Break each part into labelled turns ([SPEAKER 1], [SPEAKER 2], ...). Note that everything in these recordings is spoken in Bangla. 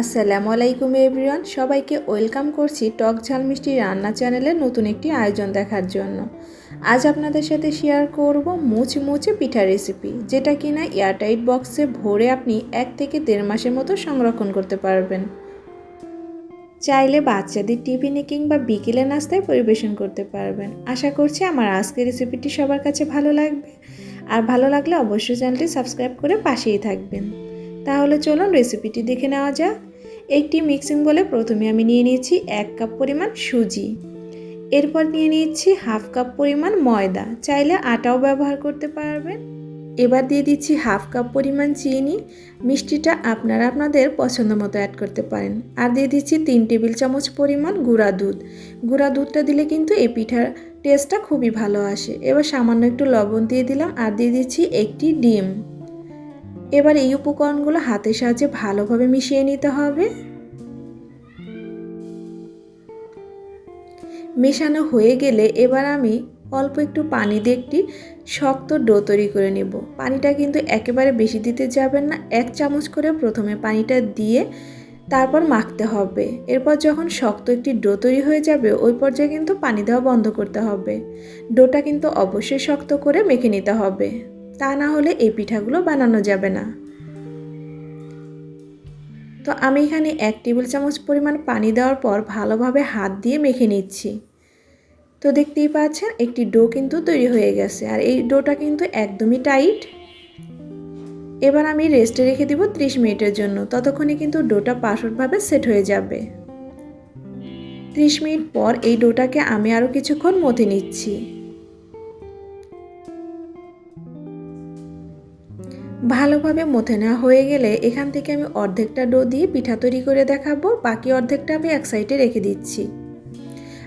[SPEAKER 1] আসসালামু আলাইকুম এভরিওয়ান, সবাইকে ওয়েলকাম করছি টক ঝাল মিষ্টি রান্না চ্যানেলের নতুন একটি আয়োজন দেখার জন্য। আজ আপনাদের সাথে শেয়ার করব মুচি মুচি পিঠা রেসিপি যেটা কিনা এয়ারটাইট বক্সে ভরে আপনি এক থেকে দেড় মাসের মতো সংরক্ষণ করতে পারবেন। চাইলে বাচ্চাদের টিফিনে কিংবা বিকেলে নাস্তায় পরিবেশন করতে পারবেন। আশা করছি আমার আজকের রেসিপিটি সবার কাছে ভালো লাগবে। আর ভালো লাগলে অবশ্যই চ্যানেলটি সাবস্ক্রাইব করে পাশেই থাকবেন। তাহলে চলুন রেসিপিটি দেখে নেওয়া যাক। একটি মিক্সিং বলে প্রথমে আমি নিয়ে নিয়েছি এক কাপ পরিমাণ সুজি। এরপর নিয়ে নিচ্ছি হাফ কাপ পরিমাণ ময়দা। চাইলে আটাও ব্যবহার করতে পারবেন। এবার দিয়ে দিচ্ছি হাফ কাপ পরিমাণ চিনি। মিষ্টিটা আপনারা আপনাদের পছন্দ মতো অ্যাড করতে পারেন। আর দিয়ে দিচ্ছি তিন টেবিল চামচ পরিমাণ গুঁড়া দুধ। গুঁড়া দুধটা দিলে কিন্তু এই পিঠার টেস্টটা খুবই ভালো আসে। এবার সামান্য একটু লবণ দিয়ে দিলাম আর দিয়ে দিচ্ছি একটি ডিম। এবার এই উপকরণগুলো হাতের সাহায্যে ভালোভাবে মিশিয়ে নিতে হবে। মেশানো হয়ে গেলে এবার আমি অল্প একটু পানি দিয়ে একটি শক্ত ডো তৈরি করে নেব। পানিটা কিন্তু একেবারে বেশি দিতে যাবেন না, এক চামচ করে প্রথমে পানিটা দিয়ে তারপর মাখতে হবে। এরপর যখন শক্ত একটি ডো তৈরি হয়ে যাবে, ওই পর্যায়ে কিন্তু পানি দেওয়া বন্ধ করতে হবে। ডোটা কিন্তু অবশ্যই শক্ত করে মেখে নিতে হবে। তা না হলে এই পিঠাগুলো বানানো যাবে না। তো আমি এখানে এক টেবিল চামচ পরিমাণ পানি দেওয়ার পর ভালোভাবে হাত দিয়ে মেখে নিচ্ছি। তো দেখতেই পাচ্ছেন, একটি ডো কিন্তু তৈরি হয়ে গেছে আর এই ডোটা কিন্তু একদমই টাইট। এবার আমি রেস্টে রেখে দিব ত্রিশ মিনিটের জন্য, ততক্ষণে কিন্তু ডোটা পারফেক্টভাবে সেট হয়ে যাবে। ত্রিশ মিনিট পর এই ডোটাকে আমি আরও কিছুক্ষণ মথে নিচ্ছি। ভালোভাবে মথে নেওয়া হয়ে গেলে এখান থেকে আমি অর্ধেকটা ডো দিয়ে পিঠা তৈরি করে দেখাবো, বাকি অর্ধেকটা আমি এক সাইডে রেখে দিচ্ছি।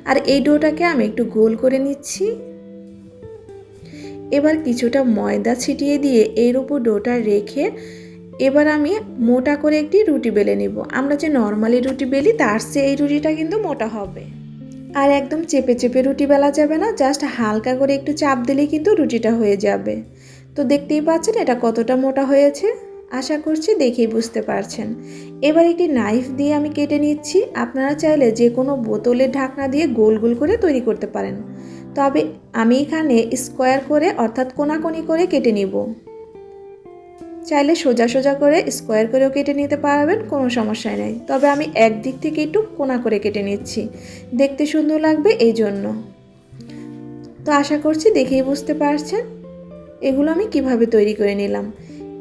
[SPEAKER 1] আর এই ডোটাকে আমি একটু গোল করে নিচ্ছি। এবার কিছুটা ময়দা ছিটিয়ে দিয়ে এর উপর ডোটা রেখে এবার আমি মোটা করে একটি রুটি বেলে নিব। আমরা যে নর্মালি রুটি বেলি, তার চেয়ে এই রুটিটা কিন্তু মোটা হবে। আর একদম চেপে চেপে রুটি বেলা যাবে না, জাস্ট হালকা করে একটু চাপ দিলেই কিন্তু রুটিটা হয়ে যাবে। তো দেখতেই পাচ্ছেন এটা কতটা মোটা হয়েছে। আশা করছি দেখেই বুঝতে পারছেন। এবার একটি নাইফ দিয়ে আমি কেটে নিচ্ছি। আপনারা চাইলে যে কোনো বোতলের ঢাকনা দিয়ে গোল গোল করে তৈরি করতে পারেন। তবে আমি এখানে স্কোয়ার করে অর্থাৎ কোনাকোনি করে কেটে নিব। চাইলে সোজা সোজা করে স্কোয়ার করেও কেটে নিতে পারবেন, কোনো সমস্যাই নেই। তবে আমি একদিক থেকে একটু কোনা করে কেটে নিচ্ছি। দেখতে সুন্দর লাগবে এই জন্য তো আশা করছি দেখেই বুঝতে পারছেন। এগুলো আমি কীভাবে তৈরি করে নিলাম?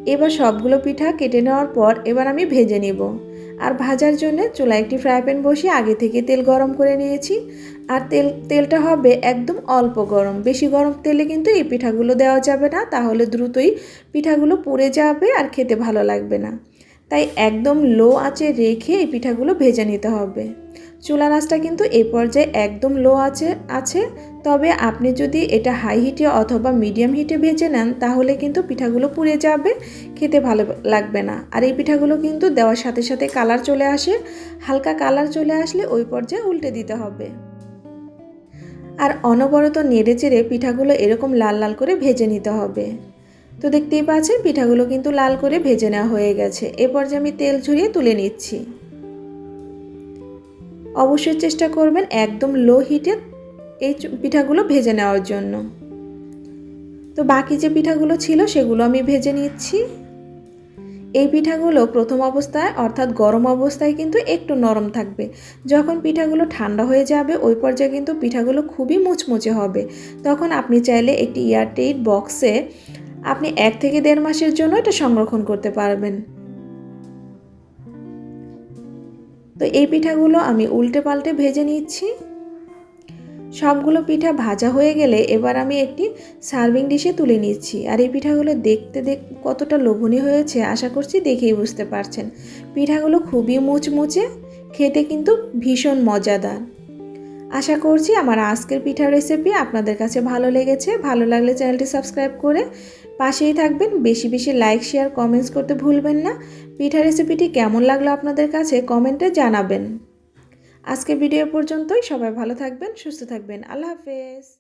[SPEAKER 1] এবার সবগুলো পিঠা কেটে নেওয়ার পর এবার আমি ভেজে নিব। আর ভাজার জন্য চুলায় একটি ফ্রাই প্যান বসিয়ে আগে থেকে তেল গরম করে নিয়েছি। আর তেল, তেলটা হবে একদম অল্প গরম। বেশি গরম তেলে কিন্তু এই পিঠাগুলো দেওয়া যাবে না। তাহলে দ্রুতই পিঠাগুলো পুড়ে যাবে আর খেতে ভালো লাগবে না। তাই একদম লো আঁচে রেখে এই পিঠাগুলো ভেজে নিতে হবে। চুলা নাচটা কিন্তু এ পর্যায়ে একদম লো আছে আছে, তবে আপনি যদি এটা হাই হিটে অথবা মিডিয়াম হিটে ভেজে নেন, তাহলে কিন্তু পিঠাগুলো পুড়ে যাবে, খেতে ভালো লাগবে না। আর এই পিঠাগুলো কিন্তু দেওয়ার সাথে সাথে কালার চলে আসে, হালকা কালার চলে আসলে ওই পর্যায়ে উল্টে দিতে হবে। আর অনবরত নেড়ে চেড়ে পিঠাগুলো এরকম লাল লাল করে ভেজে নিতে হবে। তো দেখতেই পাচ্ছেন পিঠাগুলো কিন্তু লাল করে ভেজে নেওয়া হয়ে গেছে। এ পর্যায়ে আমি তেল ঝরিয়ে তুলে নিচ্ছি। অবশ্যই চেষ্টা করবেন একদম লো হিটে এই পিঠাগুলো ভেজে নেওয়ার জন্য। তো বাকি যে পিঠাগুলো ছিল সেগুলো আমি ভেজে নিচ্ছি। এই পিঠাগুলো প্রথম অবস্থায় অর্থাৎ গরম অবস্থায় কিন্তু একটু নরম থাকবে। যখন পিঠাগুলো ঠান্ডা হয়ে যাবে, ওই পর্যায়ে কিন্তু পিঠাগুলো খুবই মুচমুচে হবে। তখন আপনি চাইলে একটি এয়ারটেইট বক্সে আপনি এক থেকে দেড় মাসের জন্য এটা সংরক্ষণ করতে পারবেন। তো এই পিঠাগুলো আমি উল্টে পাল্টে ভেজে নিচ্ছি। সবগুলো পিঠা ভাজা হয়ে গেলে এবার আমি একটি সার্ভিং ডিশে তুলে নিচ্ছি। আর এই পিঠাগুলো দেখতে দেখ, কতটা লোভনীয় হয়েছে আশা করছি দেখেই বুঝতে পারছেন। পিঠাগুলো খুবই মুচমুচে, খেতে কিন্তু ভীষণ মজাদার। আশা করছি আমার আজকের পিঠার রেসিপি আপনাদের কাছে ভালো লেগেছে। ভালো লাগলে চ্যানেলটি সাবস্ক্রাইব করে পাশেই থাকবেন। বেশি বেশি লাইক শেয়ার কমেন্টস করতে ভুলবেন না। পিঠা রেসিপিটি কেমন লাগল আপনাদের কাছে কমেন্টে জানাবেন। আজকের ভিডিও পর্যন্তই। সবাই ভালো থাকবেন, সুস্থ থাকবেন। আল্লাহ হাফেজ।